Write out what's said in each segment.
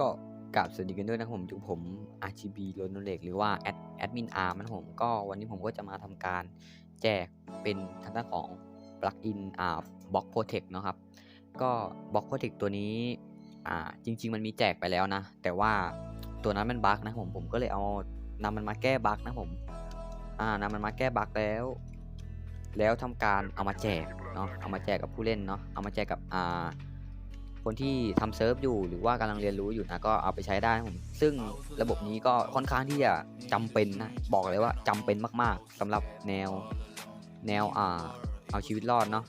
ก็กราบสวัสดีกันด้วยนะครับผมอยู่ผม RGB โรนเล็กหรือว่าแอดแอดมินอาร์มันผมก็วันนี้ผมก็จะมาทำการแจกเป็นทางด้านของปลั๊กอินอ่าบล็อกโปรเทคเนาะครับ ก็บล็อกโปรเทคตัวนี้อ่าจริง ๆ มันมีแจกไปแล้วนะ แต่ว่าตัวนั้นมันบั๊กนะผมผมก็เลยเอานำมันมาแก้บั๊กนะผมอ่านำมันมาแก้บั๊กแล้ว แล้วทำการเอามาแจกเนาะเอามาแจกกับผู้เล่นเนาะเอามาแจกกับอ่า คนที่ทำเซิร์ฟอยู่หรือว่ากำลังเรียนรู้อยู่นะก็เอาไปใช้ได้ผมซึ่งระบบนี้ก็ค่อนข้างที่จะจำเป็นนะบอกเลยว่าจำเป็นมากๆสำหรับแนวแนวอ่าเอาชีวิตรอดเนาะ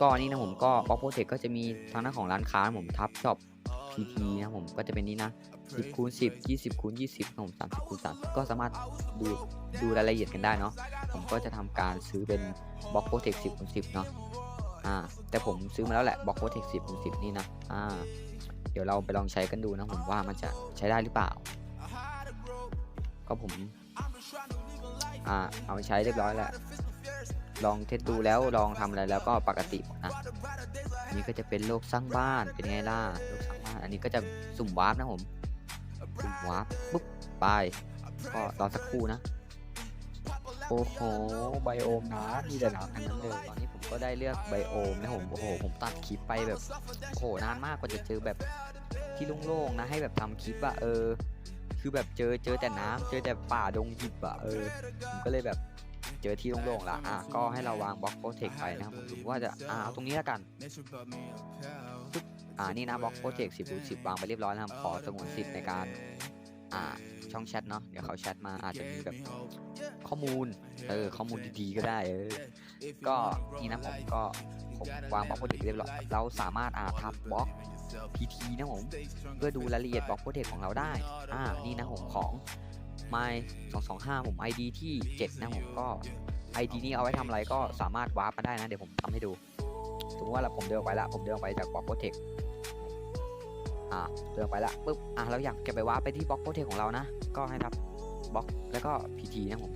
ก็นี่นะผมก็บล็อกโปรเทคก็จะมีทางหน้าของร้านค้าผมทับช็อป PT นะผมก็จะเป็นนี้นะ10คูณ10 20คูณ20นะผม30คูณ30 ก็สามารถดูดูรายละเอียดกันได้เนาะผมก็จะทำการซื้อเป็นบล็อกโปรเทค10คูณ10 เนาะ อ่า แต่ผมซื้อมาแล้วแหละบล็อกโคเทคสิบคูณสิบนี่นะอ่า เดี๋ยวเราไปลองใช้กันดูนะผมว่ามันจะใช้ได้หรือเปล่า ก็ผม อ่า เอาไปใช้เรียบร้อยแล้วลองเทสดูแล้วลองทำอะไรแล้วก็ปกติหมดนะนนี้ก็จะเป็นโลกสร้างบ้านเป็นไงล่ะโลกสร้างบ้านอันนี้ก็จะสุ่มวาร์ปนะผมสุ่มวาร์ปปุ๊บไปก็รอสักครู่นะโอ้โหไบโอมนะมีแต่หนาวทั้งนั้นเลยตอนนี้ ก็ได้เลือกไบโอมนะผมโอ้โหผมตัดคลิปไปแบบโอ้โหนานมากกว่าจะเจอแบบที่โล่งๆนะให้แบบทำคลิปอะเออ คือแบบเจอเจอแต่น้ำเจอแต่ป่าดงดิบอะเออผมก็เลยแบบเจอที่โล่งๆละอะก็ให้เราวางบล็อกโปรเทคไปนะครับผมดูว่าจะอ่าเอาตรงนี้แล้วกันอ่านี่นะบล็อกโปรเทคสิบสิบวางไปเรียบร้อยแล้วครับขอสงวนสิทธิ์ในการ อ่าช่องแชทเนาะเดี๋ยวเขาแชทมาอาจจะมีแบบข้อมูลเออข้อมูลดีๆก็ได้เออก็นี่นะผมก็ผมวางบล็อกโปรเทคเรียบร้อยเราสามารถอ่าทับบล็อก PT นะผมเพื่อดูรายละเอียดบล็อกโปรเทคของเราได้อ่านี่นะผมของ my 225 ผม ID ที่ 7 นะผมก็ ID นี้เอาไว้ทำอะไรก็สามารถวาร์ปมาได้นะ เดี๋ยวผมทำให้ดู สมมติว่าเราผมเดินไปละผมเดินไปจากบล็อกโปรเทค อ่าเดินอกไปละปุ๊บอ่าเราอยากจะไปว้าไปที่บล็อกโปรเทคของเรานะ ก็ให้ทับบล็อกแล้วก็ PT นะผม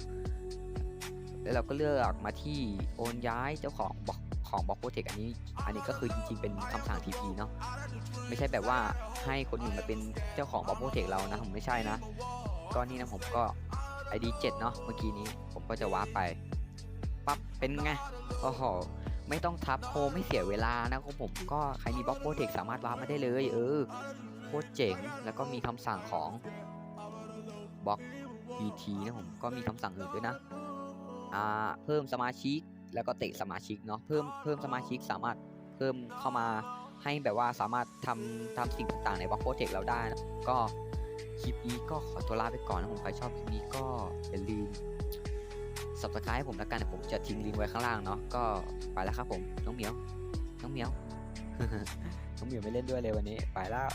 แล้วเราก็เลือกมาที่โอนย้ายเจ้าของบล็อกของบล็อกโปรเทคอันนี้อันนี้ก็คือจริงๆเป็นคำสั่ง TP เนาะไม่ใช่แบบว่าให้คนอื่นมาเป็นเจ้าของบล็อกโปรเทคเรานะผมไม่ใช่นะ ก็นี่นะผมก็ ID 7เนาะเมื่อกี้นี้ผมก็จะว้าไปปั๊บเป็นไงโอ้โห ไม่ต้องทับโฮไม่เสียเวลานะครับผมก็ใครมีบล็อกโปรเทคสามารถวาร์ปมาได้เลย เออโคตรเจ๋งแล้วก็มีคำสั่งของบล็อก PT นะผมก็มีคำสั่งอื่นด้วยนะอ่าเพิ่มสมาชิกแล้วก็เตะสมาชิกเนาะเพิ่มเพิ่มสมาชิกสามารถเพิ่มเข้ามาให้แบบว่าสามารถทำทำสิ่งต่างๆในบล็อกโปรเทคเราได้นะก็คลิปนี้ก็ขอตัวลาไปก่อนนะผมใครชอบคลิปนี้ก็อย่าลืม สับตะไคร้ให้ผมแล้วกันผมจะทิ้งลิงก์ไว้ข้างล่างเนาะก็ไปแล้วครับผมน้องเหมียว น้องเหมียว น้องเหมียวไม่เล่นด้วยเลยวันนี้ไปแล้ว